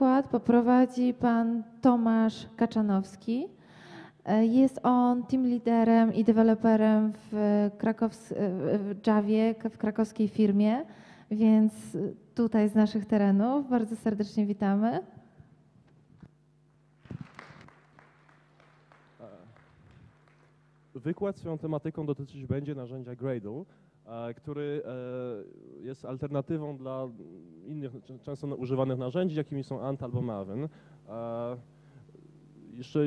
wykład poprowadzi pan Tomasz Kaczanowski. E, Jest on team liderem i deweloperem w, Krakows- w Javie, w krakowskiej firmie, więc tutaj z naszych terenów bardzo serdecznie witamy. Wykład swoją tematyką dotyczyć będzie narzędzia Gradle, e, który e, jest alternatywą dla innych często używanych narzędzi, jakimi są Ant albo Maven. E, Jeszcze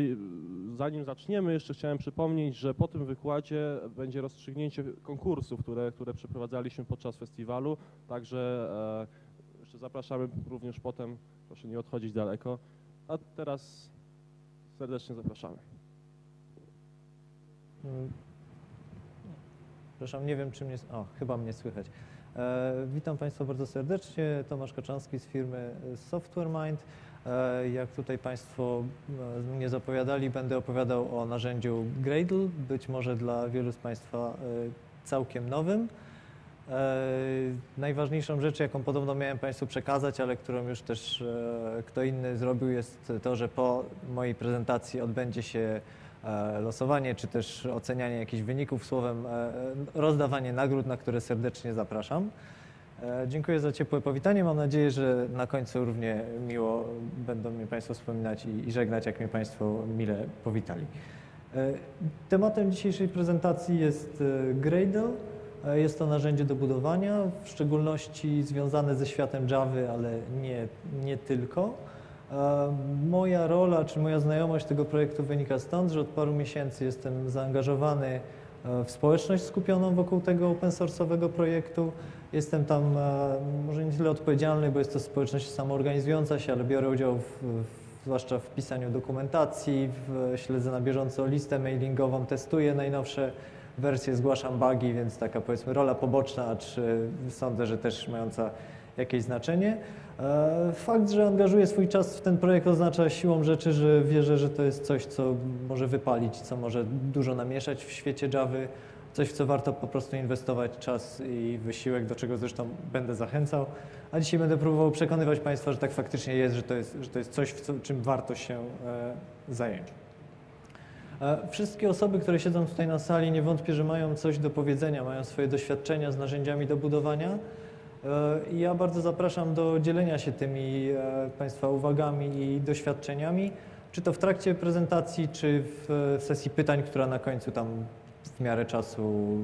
zanim zaczniemy, jeszcze chciałem przypomnieć, że po tym wykładzie będzie rozstrzygnięcie konkursów, które, które przeprowadzaliśmy podczas festiwalu, także jeszcze zapraszamy również potem, proszę nie odchodzić daleko. A teraz serdecznie zapraszamy. Mm. Przepraszam, nie wiem czy mnie... O, chyba mnie słychać. E, witam Państwa bardzo serdecznie. Tomasz Kaczanski z firmy Software Mind. E, jak tutaj Państwo e, mnie zapowiadali, będę opowiadał o narzędziu Gradle, być może dla wielu z Państwa e, całkiem nowym. E, najważniejszą rzecz, jaką podobno miałem Państwu przekazać, ale którą już też e, kto inny zrobił, jest to, że po mojej prezentacji odbędzie się e, losowanie, czy też ocenianie jakichś wyników, słowem e, rozdawanie nagród, na które serdecznie zapraszam. E, Dziękuję za ciepłe powitanie. Mam nadzieję, że na końcu równie miło będą mnie Państwo wspominać i, i żegnać, jak mnie Państwo mile powitali. E, Tematem dzisiejszej prezentacji jest e, Gradle. E, Jest to narzędzie do budowania, w szczególności związane ze światem Java, ale nie, nie tylko. Moja rola czy moja znajomość tego projektu wynika stąd, że od paru miesięcy jestem zaangażowany e, w społeczność skupioną wokół tego open source'owego projektu. Jestem tam e, może nie tyle odpowiedzialny, bo jest to społeczność samoorganizująca się, ale biorę udział w, zwłaszcza w pisaniu dokumentacji, w, śledzę na bieżąco listę mailingową, testuję najnowsze wersje, zgłaszam bugi, więc taka powiedzmy rola poboczna, acz e, sądzę, że też mająca jakieś znaczenie. E, Fakt, że angażuję swój czas w ten projekt oznacza siłą rzeczy, że wierzę, że to jest coś, co może wypalić, co może dużo namieszać w świecie Java, coś, w co warto po prostu inwestować czas i wysiłek, do czego zresztą będę zachęcał. A dzisiaj będę próbował przekonywać Państwa, że tak faktycznie jest, że to jest, że to jest coś, co, czym warto się e, zająć. E, Wszystkie osoby, które siedzą tutaj na sali, nie wątpię, że mają coś do powiedzenia, mają swoje doświadczenia z narzędziami do budowania. E, ja bardzo zapraszam do dzielenia się tymi e, Państwa uwagami i doświadczeniami, czy to w trakcie prezentacji, czy w, w sesji pytań, która na końcu tam w miarę czasu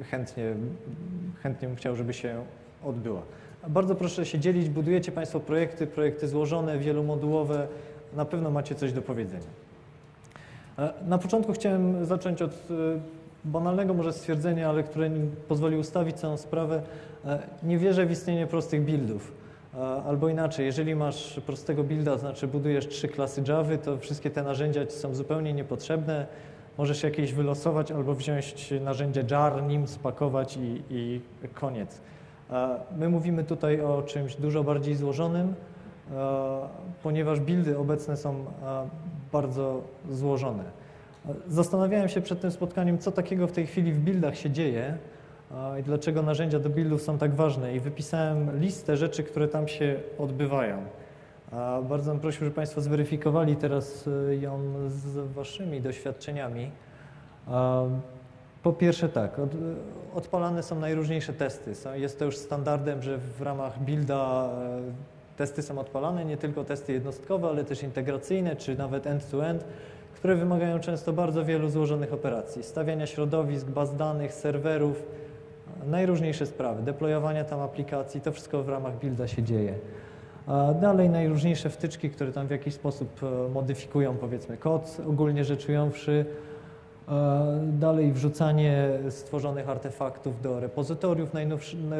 e, chętnie, chętnie bym chciał, żeby się odbyła. Bardzo proszę się dzielić, budujecie Państwo projekty, projekty złożone, wielomodułowe, na pewno macie coś do powiedzenia. E, Na początku chciałem zacząć od e, banalnego może stwierdzenia, ale które pozwoli ustawić całą sprawę. E, Nie wierzę w istnienie prostych buildów. E, Albo inaczej, jeżeli masz prostego builda, to znaczy budujesz trzy klasy Java, to wszystkie te narzędzia ci są zupełnie niepotrzebne. Możesz jakieś wylosować albo wziąć narzędzie jar, nim spakować i, i koniec. E, My mówimy tutaj o czymś dużo bardziej złożonym, ponieważ buildy obecne są bardzo złożone. Zastanawiałem się przed tym spotkaniem, co takiego w tej chwili w buildach się dzieje i dlaczego narzędzia do buildów są tak ważne i wypisałem listę rzeczy, które tam się odbywają. Bardzo bym prosił, żeby Państwo zweryfikowali teraz e, ją z Waszymi doświadczeniami. Po pierwsze tak, od, odpalane są najróżniejsze testy. Jest to już standardem, że w ramach builda e, testy są odpalane, nie tylko testy jednostkowe, ale też integracyjne, czy nawet end-to-end, które wymagają często bardzo wielu złożonych operacji. Stawiania środowisk, baz danych, serwerów, najróżniejsze sprawy, deployowania tam aplikacji, to wszystko w ramach builda się dzieje. Dalej najróżniejsze wtyczki, które tam w jakiś sposób e, modyfikują powiedzmy kod, ogólnie rzecz ujęwszy. Dalej wrzucanie stworzonych artefaktów do repozytoriów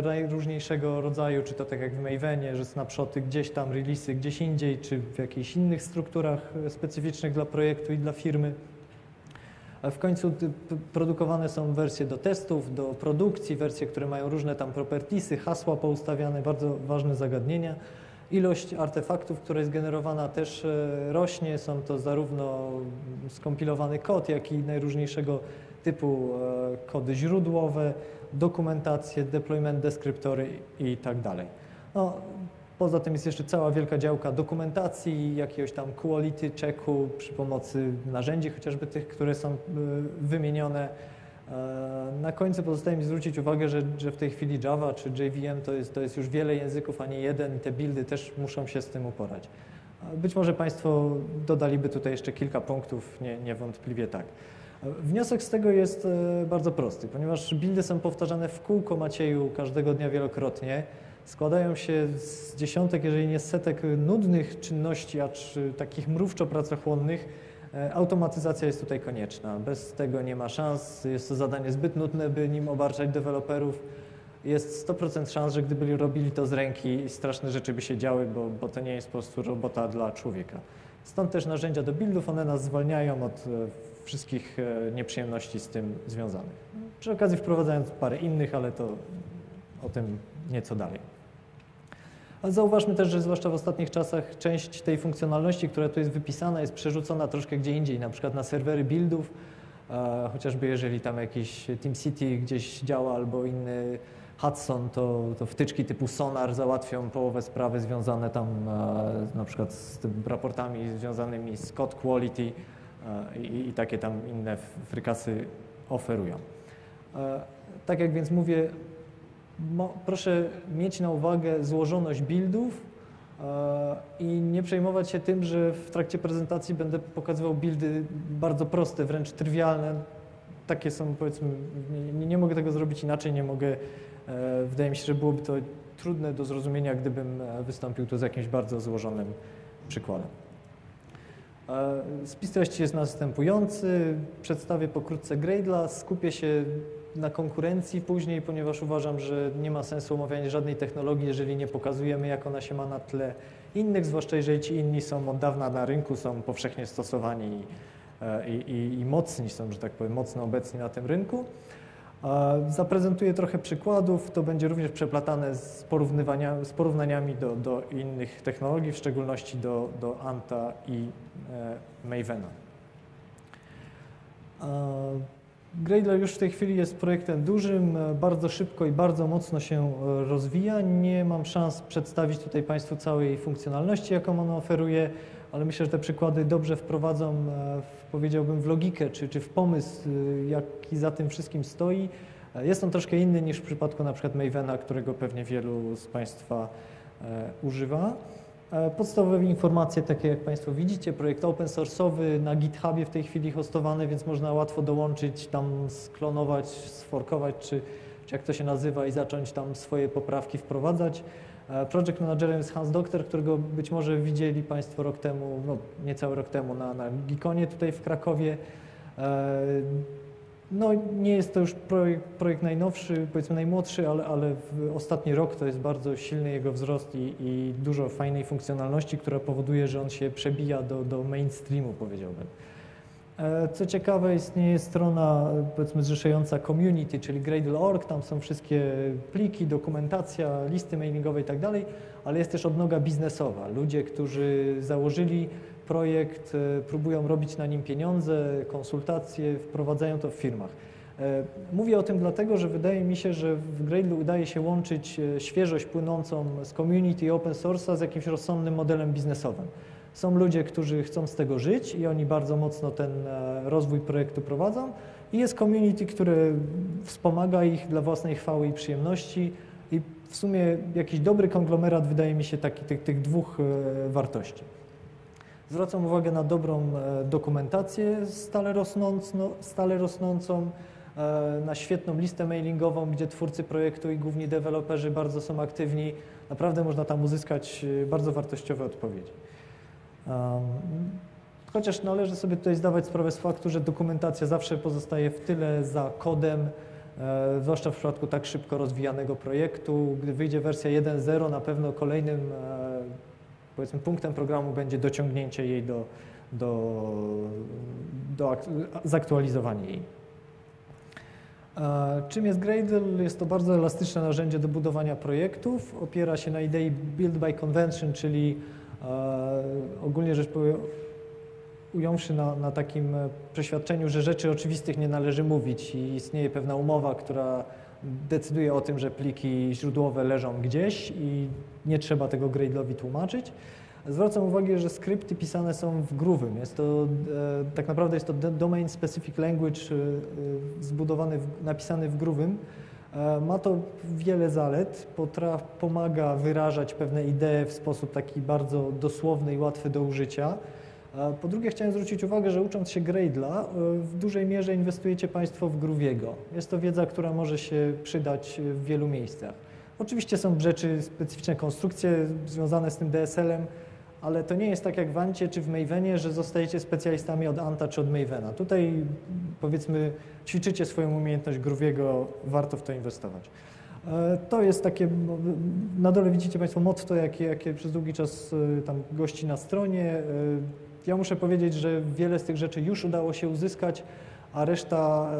najróżniejszego rodzaju, czy to tak jak w Mavenie, że snapshoty gdzieś tam, releasy gdzieś indziej, czy w jakichś innych strukturach specyficznych dla projektu i dla firmy. W końcu produkowane są wersje do testów, do produkcji, wersje, które mają różne tam propertiesy, hasła poustawiane, bardzo ważne zagadnienia. Ilość artefaktów, która jest generowana też e, rośnie. Są to zarówno skompilowany kod, jak i najróżniejszego typu e, kody źródłowe, dokumentacje, deployment deskryptory i tak dalej. No, Poza tym jest jeszcze cała wielka działka dokumentacji, jakiegoś tam quality checku przy pomocy narzędzi, chociażby tych, które są y, wymienione. E, Na końcu pozostaje mi zwrócić uwagę, że, że w tej chwili Java czy JVM to jest, to jest już wiele języków, a nie jeden i te buildy też muszą się z tym uporać. E, Być może Państwo dodaliby tutaj jeszcze kilka punktów, nie, niewątpliwie tak. E, Wniosek z tego jest bardzo prosty, ponieważ buildy są powtarzane w kółko Macieju każdego dnia wielokrotnie. Składają się z dziesiątek, jeżeli nie setek nudnych czynności, acz takich mrówczo pracochłonnych. E, Automatyzacja jest tutaj konieczna. Bez tego nie ma szans. Jest to zadanie zbyt nudne, by nim obarczać deweloperów. Jest 100% szans, że gdyby robili to z ręki, straszne rzeczy by się działy, bo, bo to nie jest po prostu robota dla człowieka. Stąd też narzędzia do buildów, one nas zwalniają od e, wszystkich e, nieprzyjemności z tym związanych. Przy okazji wprowadzając parę innych, ale to o tym nieco dalej. Ale zauważmy też, że zwłaszcza w ostatnich czasach część tej funkcjonalności, która tu jest wypisana, jest przerzucona troszkę gdzie indziej, na przykład na serwery buildów, e, chociażby jeżeli tam jakiś TeamCity gdzieś działa albo inny Hudson, to, to wtyczki typu Sonar załatwią połowę sprawy związane tam e, na przykład z raportami związanymi z code quality e, i, i takie tam inne frykasy oferują. Tak jak więc mówię, proszę mieć na uwagę złożoność buildów e, i nie przejmować się tym, że w trakcie prezentacji będę pokazywał buildy bardzo proste, wręcz trywialne. Takie są, powiedzmy, nie, nie mogę tego zrobić inaczej, nie mogę. E, wydaje mi się, że byłoby to trudne do zrozumienia, gdybym e, wystąpił tu z jakimś bardzo złożonym przykładem. Spis treści jest następujący. Przedstawię pokrótce Gradle'a. Skupię się na konkurencji później, ponieważ uważam, że nie ma sensu omawiania żadnej technologii, jeżeli nie pokazujemy, jak ona się ma na tle innych, zwłaszcza jeżeli ci inni są od dawna na rynku, są powszechnie stosowani e, i, i, i mocni są, że tak powiem, mocno obecni na tym rynku. Zaprezentuję trochę przykładów, to będzie również przeplatane z, porównywania, z porównaniami do, do innych technologii, w szczególności do, do Anta i e, Mavena. Gradle już w tej chwili jest projektem dużym, e, bardzo szybko i bardzo mocno się e, rozwija. Nie mam szans przedstawić tutaj Państwu całej funkcjonalności, jaką ono oferuje, ale myślę, że te przykłady dobrze wprowadzą, e, w, powiedziałbym, w logikę czy, czy w pomysł, jaki za tym wszystkim stoi. Jest on troszkę inny niż w przypadku na przykład Mavena, którego pewnie wielu z Państwa używa. E, Podstawowe informacje, takie jak Państwo widzicie, projekt open source'owy na GitHubie w tej chwili hostowany, więc można łatwo dołączyć, tam sklonować, sforkować, czy, czy jak to się nazywa i zacząć tam swoje poprawki wprowadzać. E, Project managerem jest Hans Doktor, którego być może widzieli Państwo rok temu, no niecały rok temu na, na Gikonie tutaj w Krakowie. No nie jest to już projekt, projekt najnowszy, powiedzmy najmłodszy, ale, ale w ostatni rok to jest bardzo silny jego wzrost i, i dużo fajnej funkcjonalności, która powoduje, że on się przebija do, do mainstreamu, powiedziałbym. E, Co ciekawe, istnieje strona powiedzmy zrzeszająca community, czyli Gradle.org, tam są wszystkie pliki, dokumentacja, listy mailingowe i tak dalej, ale jest też odnoga biznesowa. Ludzie, którzy założyli projekt, e, próbują robić na nim pieniądze, konsultacje, wprowadzają to w firmach. E, Mówię o tym dlatego, że wydaje mi się, że w Gradle udaje się łączyć e, świeżość płynącą z community i open source'a z jakimś rozsądnym modelem biznesowym. Są ludzie, którzy chcą z tego żyć i oni bardzo mocno ten rozwój projektu prowadzą i jest community, które wspomaga ich dla własnej chwały i przyjemności i w sumie jakiś dobry konglomerat wydaje mi się taki, tych, tych dwóch wartości. Zwracam uwagę na dobrą e, dokumentację stale, rosnącno, stale rosnącą, e, na świetną listę mailingową, gdzie twórcy projektu i główni deweloperzy bardzo są aktywni. Naprawdę można tam uzyskać e, bardzo wartościowe odpowiedzi. Chociaż należy sobie tutaj zdawać sprawę z faktu, że dokumentacja zawsze pozostaje w tyle za kodem, zwłaszcza w przypadku tak szybko rozwijanego projektu. Gdy wyjdzie wersja 1.0, na pewno kolejnym powiedzmy punktem programu będzie dociągnięcie jej do, do, do ak- zaktualizowania jej. E, Czym jest Gradle? Jest to bardzo elastyczne narzędzie do budowania projektów. Opiera się na idei build by convention, czyli e, ogólnie rzecz ująwszy na, na takim e, przeświadczeniu, że rzeczy oczywistych nie należy mówić i istnieje pewna umowa, która decyduje o tym, że pliki źródłowe leżą gdzieś i nie trzeba tego Gradle'owi tłumaczyć. Zwracam uwagę, że skrypty pisane są w Groovym. Jest to, e, tak naprawdę jest to domain specific language e, zbudowany, w, napisany w Groovym. E, ma to wiele zalet, potraf, pomaga wyrażać pewne idee w sposób taki bardzo dosłowny i łatwy do użycia. Po drugie chciałem zwrócić uwagę, że ucząc się Gradle'a w dużej mierze inwestujecie Państwo w Grooviego. Jest to wiedza, która może się przydać w wielu miejscach. Oczywiście są rzeczy, specyficzne konstrukcje związane z tym DSL-em, ale to nie jest tak jak w Ancie czy w Mavenie, że zostajecie specjalistami od Anta czy od Mavena. Tutaj powiedzmy ćwiczycie swoją umiejętność Grooviego, warto w to inwestować. E, to jest takie, na dole widzicie Państwo motto, jakie, jakie przez długi czas e, tam gości na stronie. E, ja muszę powiedzieć, że wiele z tych rzeczy już udało się uzyskać, a reszta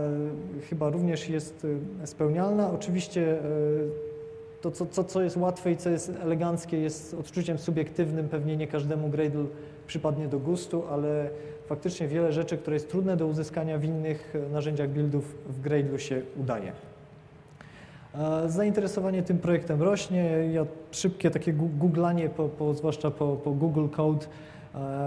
chyba również jest spełnialna. Oczywiście to, co, co, co jest łatwe i co jest eleganckie, jest odczuciem subiektywnym. Pewnie nie każdemu Gradle przypadnie do gustu, ale faktycznie wiele rzeczy, które jest trudne do uzyskania w innych narzędziach buildów, w Gradle się udaje. Zainteresowanie tym projektem rośnie. Ja szybkie takie googlanie, po, po, zwłaszcza po, po Google Code,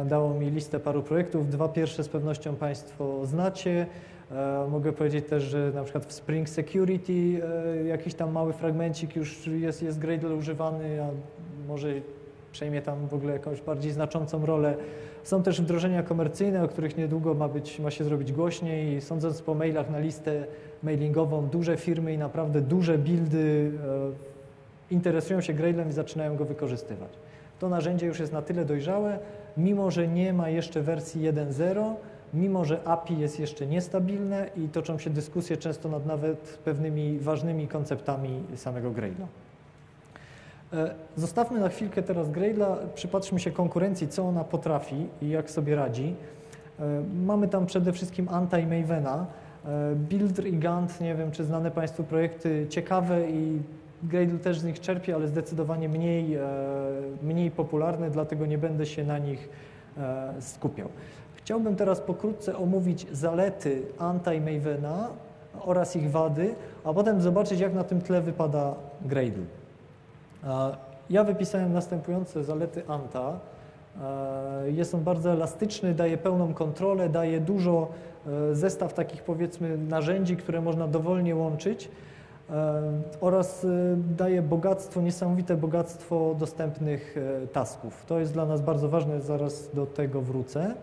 dało mi listę paru projektów. Dwa pierwsze z pewnością Państwo znacie. E, mogę powiedzieć też, że na przykład w Spring Security e, jakiś tam mały fragmencik już jest, jest Gradle używany, a może przejmie tam w ogóle jakąś bardziej znaczącą rolę. Są też wdrożenia komercyjne, o których niedługo ma, być, ma się zrobić głośniej. Sądząc po mailach na listę mailingową, duże firmy i naprawdę duże buildy e, interesują się Gradlem i zaczynają go wykorzystywać. To narzędzie już jest na tyle dojrzałe, mimo że nie ma jeszcze wersji 1.0, mimo że API jest jeszcze niestabilne i toczą się dyskusje często nad nawet pewnymi ważnymi konceptami samego Gradle'a. E, zostawmy na chwilkę teraz Gradle'a, przypatrzmy się konkurencji, co ona potrafi i jak sobie radzi. E, mamy tam przede wszystkim Anta i Mavena. E, Builder i Gantt, nie wiem czy znane Państwu projekty, ciekawe i Gradle też z nich czerpie, ale zdecydowanie mniej, mniej popularne, dlatego nie będę się na nich skupiał. Chciałbym teraz pokrótce omówić zalety anti-Mavena oraz ich wady, a potem zobaczyć, jak na tym tle wypada Gradle. Ja wypisałem następujące zalety Anta. Jest on bardzo elastyczny, daje pełną kontrolę, daje dużo e, zestaw takich powiedzmy narzędzi, które można dowolnie łączyć e, oraz e, daje bogactwo, niesamowite bogactwo dostępnych tasków. To jest dla nas bardzo ważne, zaraz do tego wrócę.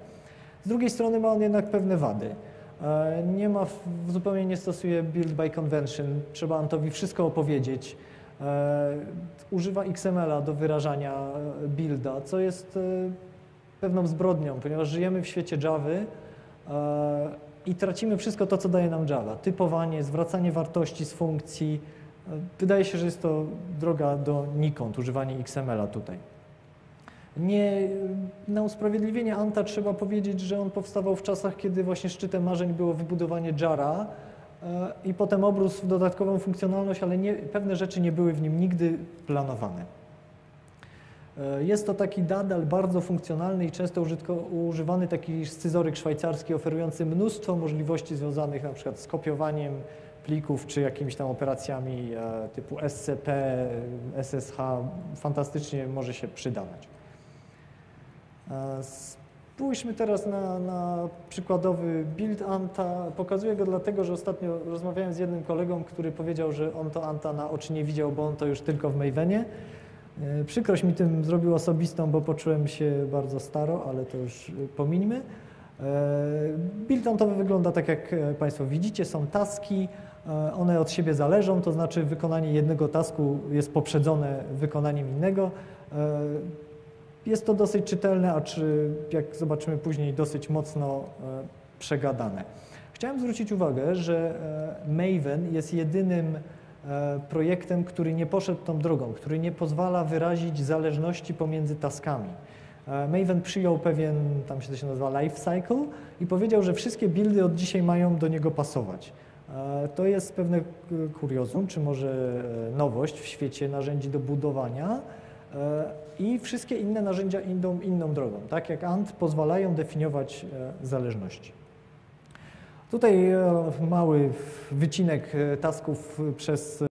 Z drugiej strony ma on jednak pewne wady. E, nie ma, zupełnie nie stosuje build by convention, trzeba Antowi wszystko opowiedzieć. E, używa XML-a do wyrażania e, builda, co jest pewną zbrodnią, ponieważ żyjemy w świecie Java i tracimy wszystko to, co daje nam Java. Typowanie, zwracanie wartości z funkcji. Wydaje się, że jest to droga do nikąd, używanie XML-a tutaj. Nie, na usprawiedliwienie Anta trzeba powiedzieć, że on powstawał w czasach, kiedy właśnie szczytem marzeń było wybudowanie Jara e, i potem obrósł w dodatkową funkcjonalność, ale nie, pewne rzeczy nie były w nim nigdy planowane. E, jest to taki nadal bardzo funkcjonalny i często użytko, używany taki scyzoryk szwajcarski oferujący mnóstwo możliwości związanych na przykład z kopiowaniem plików czy jakimiś tam operacjami e, typu SCP, SSH. Fantastycznie może się przydawać. Spójrzmy teraz na, na, przykładowy build Anta. Pokazuję go dlatego, że ostatnio rozmawiałem z jednym kolegą, który powiedział, że on to Anta na oczy nie widział, bo on to już tylko w Mavenie. E, przykrość mi tym zrobił osobistą, bo poczułem się bardzo staro, ale to już pomińmy. E, build Antowy wygląda tak, jak Państwo widzicie. Są taski, e, one od siebie zależą, to znaczy wykonanie jednego tasku jest poprzedzone wykonaniem innego. Jest to dosyć czytelne, a czy jak zobaczymy później dosyć mocno e, przegadane. Chciałem zwrócić uwagę, że e, Maven jest jedynym e, projektem, który nie poszedł tą drogą, który nie pozwala wyrazić zależności pomiędzy taskami. Maven przyjął pewien, tam się to się nazywa life cycle i powiedział, że wszystkie buildy od dzisiaj mają do niego pasować. To jest pewne kuriozum, czy może nowość w świecie narzędzi do budowania, E, i wszystkie inne narzędzia idą inną drogą. Tak jak ANT pozwalają definiować e, zależności. Tutaj e, mały wycinek e, tasków przez